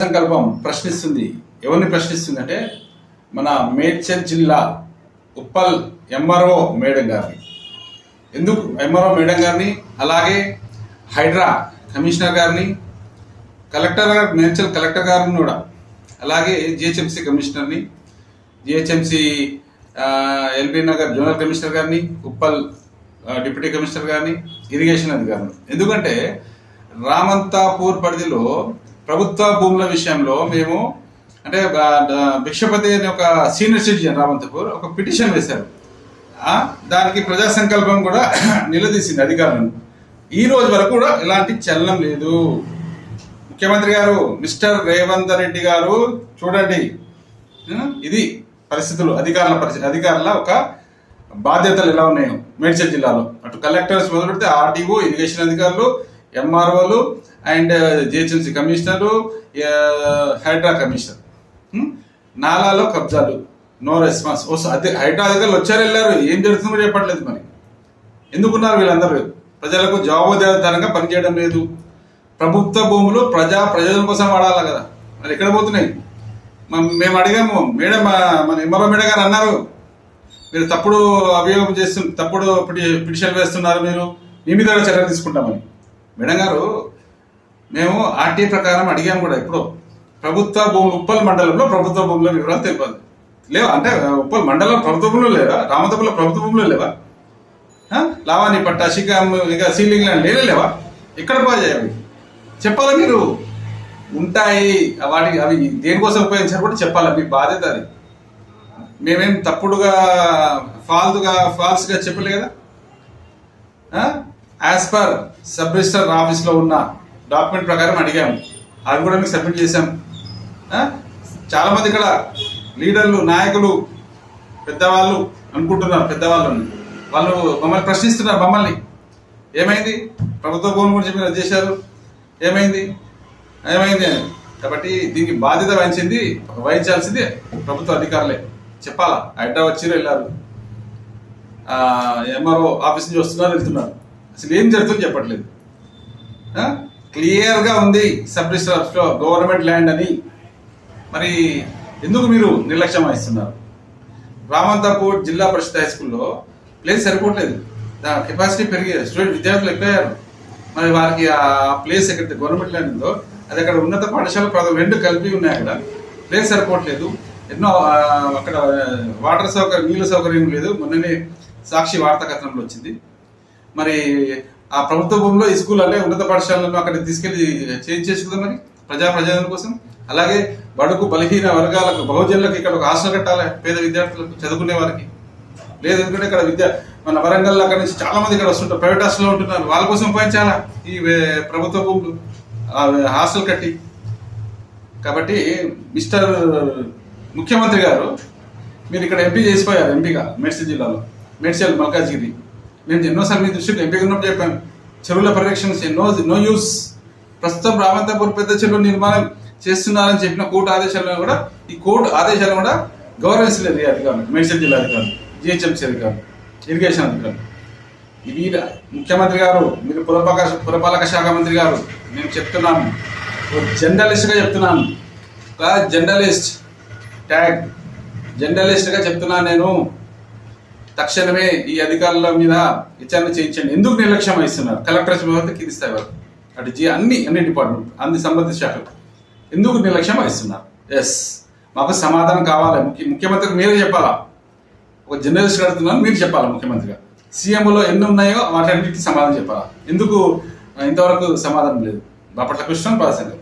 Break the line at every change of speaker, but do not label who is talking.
సంకల్పం ప్రశ్నిస్తుంది. ఎవరిని ప్రశ్నిస్తుంది అంటే మన మేడ్చల్ జిల్లా ఉప్పల్ ఎంఆర్ఓ మేడం గారిని. ఎందుకు? ఎంఆర్ఓ మేడం గారిని అలాగే హైడ్రా కమిషనర్ గారిని కలెక్టర్ గారు మేడ్చల్ కలెక్టర్ గారిని కూడా అలాగే GHMC కమిషనర్ని GHMC LB Nagar zonal commissioner గారిని ఉప్పల్ డిప్యూటీ కమిషనర్ గారిని ఇరిగేషన్ అధికారులు. ఎందుకంటే రామంతాపూర్ పరిధిలో ప్రభుత్వ భూముల విషయంలో మేము అంటే భిక్షపతి అనే ఒక సీనియర్ సిటిజన్ రామంతపూర్ ఒక పిటిషన్ వేశారు. దానికి ప్రజా సంకల్పం కూడా నిలదీసింది అధికారులను. ఈ రోజు వరకు కూడా ఎలాంటి చలనం లేదు. ముఖ్యమంత్రి గారు మిస్టర్ రేవంత్ రెడ్డి గారు చూడండి ఇది పరిస్థితులు అధికారుల పరిస్థితి అధికారుల ఒక బాధ్యతలు ఎలా ఉన్నాయో. మేడ్చల్ జిల్లాలో. అటు కలెక్టర్స్ మొదలు పెడితే ఆర్టీఓ ఇరిగేషన్ అధికారులు ఎంఆర్ఓలు and uh, GHMC commissioner uh, HYDRAA commissioner. Hmm? నాలాలో కబ్జాలు. No response. ఓ అదే హైడ్రా అధికారులు వచ్చారు వెళ్ళారు. ఏం జరుగుతుందో కూడా చెప్పట్లేదు మరి. ఎందుకున్నారు వీళ్ళందరూ? ప్రజలకు జవాబుదారితనంగా పనిచేయడం లేదు. ప్రభుత్వ భూములు ప్రజా ప్రయోజనం కోసం వాడాలి కదా? మరి ఎక్కడ పోతున్నాయి? మ- మేము అడిగాము. మేడం మన ఎంఆర్ఓ మేడం గారు అన్నారు. మీరు తప్పుడు అభియోగం చేస్తు తప్పుడు పిటిషన్ వేస్తున్నారు మీరు. మీ మీద కూడా చర్యలు తీసుకుంటామని. మేడం గారు మేము ఆర్టీ ప్రకారం అడిగాము కూడా ఇప్పుడు ప్రభుత్వ భూమి ఉప్పల్ మండలంలో ప్రభుత్వ భూముల వివరాలు తెలిపాలి. లేవా? అంటే ఉప్పల్ మండలం ప్రభుత్వ భూములు లేవా? రామతపుల ప్రభుత్వ భూములు లేవా? లావాణి పట్ట శిఖం ఇక సీలింగ్ ల్యాండ్ లేనే లేవా? ఎక్కడ పోయాయి చెప్పాలా మీరు? ఉంటాయి. వాటికి అవి దేనికోసం ఉపయోగించారు కూడా చెప్పాలి? మీ బాధ్యత అది. మేమేం తప్పుడుగా ఫాల్తుగా ఫాల్స్గా చెప్పలే కదా? యాజ్ పర్ సబ్ రిజిస్టర్ ఆఫీస్లో ఉన్న డాక్యుమెంట్ ప్రకారం అడిగాము. అవి కూడా మీకు సబ్మిట్ చేశాం. చాలామంది ఇక్కడ లీడర్లు నాయకులు పెద్దవాళ్ళు అనుకుంటున్నారు పెద్దవాళ్ళు వాళ్ళు మమ్మల్ని ప్రశ్నిస్తున్నారు మమ్మల్ని. ఏమైంది? ప్రభుత్వ భూమి గురించి మీరు చేశారు. ఏమైంది? ఏమైంది అని. కాబట్టి దీనికి బాధ్యత వహించింది వహించాల్సింది ప్రభుత్వ అధికారులే. చెప్పాలా? హైడ్రా వచ్చి వెళ్ళారు. ఎంఆర్ఓ ఆఫీస్ నుంచి వస్తున్నారు వెళ్తున్నారు. అసలు ఏం జరుగుతుందో చెప్పట్లేదు. క్లియర్గా ఉంది సబ్ రిజిస్టర్ గవర్నమెంట్ ల్యాండ్ అని. మరి ఎందుకు మీరు నిర్లక్ష్యం వహిస్తున్నారు? రామంతాపూర్ జిల్లా పరిషత్ హై స్కూల్లో ప్లేస్ సరిపోవట్లేదు. దాని కెపాసిటీ పెరిగి స్టూడెంట్ విద్యార్థులు ఎక్కువయ్యారు మరి వారికి ఆ ప్లేస్ ఎక్కడ గవర్నమెంట్ ల్యాండ్ ఉందో అది అక్కడ ఉన్నత పాఠశాల ప్రధాన రెండు కలిపి ఉన్నాయి అక్కడ. ప్లేస్ సరిపోవట్లేదు. ఎన్నో అక్కడ వాటర్ సౌకర్యం నీళ్ళ సౌకర్యం లేదు. మొన్ననే సాక్షి వార్తా కథనంలో వచ్చింది. మరి ఆ ప్రభుత్వ భూమిలో ఈ స్కూల్ అంటే ఉన్నత పాఠశాలను అక్కడ తీసుకెళ్ళి చేంజ్ చేసుకుందాం మరి ప్రజా ప్రయోజనం కోసం. అలాగే బడుకు బలహీన వర్గాలకు బహుజనులకు ఇక్కడ ఒక హాస్టల్ కట్టాలి పేద విద్యార్థులకు చదువుకునే వారికి. లేదు ఎందుకంటే ఇక్కడ విద్య మన వరంగల్ అక్కడ నుంచి చాలా మంది ఇక్కడ వస్తుంటారు ప్రైవేట్ హాస్టల్లో ఉంటున్నారు. వాళ్ళ కోసం ఉపయోగించాలా ఈ ప్రభుత్వ భూములు? హాస్టల్ కట్టి. కాబట్టి మిస్టర్ ముఖ్యమంత్రి గారు మీరు ఇక్కడ ఎంపీ చేసిపోయారు ఎంపీగా మేడ్చల్ జిల్లాలో మేడ్చల్ మల్కాజ్గిరి. నేను ఎన్నోసార్లు మీ దృష్టికి ఎంపిక ఉన్నప్పుడు చెప్పాను. చెరువుల పరిరక్షణ నో నో యూస్ ప్రస్తుతం రామంతపూర్ పెద్ద చెరువు నిర్మాణం చేస్తున్నారని చెప్పిన కోర్టు ఆదేశాలను కూడా ఈ కోర్టు ఆదేశాలను కూడా గౌరవించలేదు అధికారులు మేడ్చల్ జిల్లా అధికారులు జిహెచ్ఎంసీ అధికారులు ఇరిగేషన్ అధికారులు. ఇవి ముఖ్యమంత్రి గారు మీరు పురపాలక పురపాలక శాఖ మంత్రి గారు నేను చెప్తున్నాను. ఒక జర్నలిస్ట్గా చెప్తున్నాను. ఒక జర్నలిస్ట్ ట్యాగ్. జర్నలిస్ట్గా చెప్తున్నాను నేను. తక్షణమే ఈ అధికారుల మీద విచారణ చేయించండి. ఎందుకు నిర్లక్ష్యం వహిస్తున్నారు? కలెక్టరేట్ వ్యవస్థ కింది స్థాయి వరకు. అటు జీ అన్ని అన్ని డిపార్ట్మెంట్ అన్ని సంబంధిత శాఖలు. ఎందుకు నిర్లక్ష్యం వహిస్తున్నారు? ఎస్ మాకు సమాధానం కావాలి. ముఖ్య ముఖ్యమంత్రికి మీరే చెప్పాలా? ఒక జర్నలిస్ట్ అడుగుతున్నాను మీరు చెప్పాలి ముఖ్యమంత్రిగా? సీఎంలో ఎన్ని ఉన్నాయో వాటన్నిటికీ సమాధానం చెప్పాలా? ఎందుకు ఇంతవరకు సమాధానం లేదు? బాపట్ల కృష్ణ పాల్సంగర్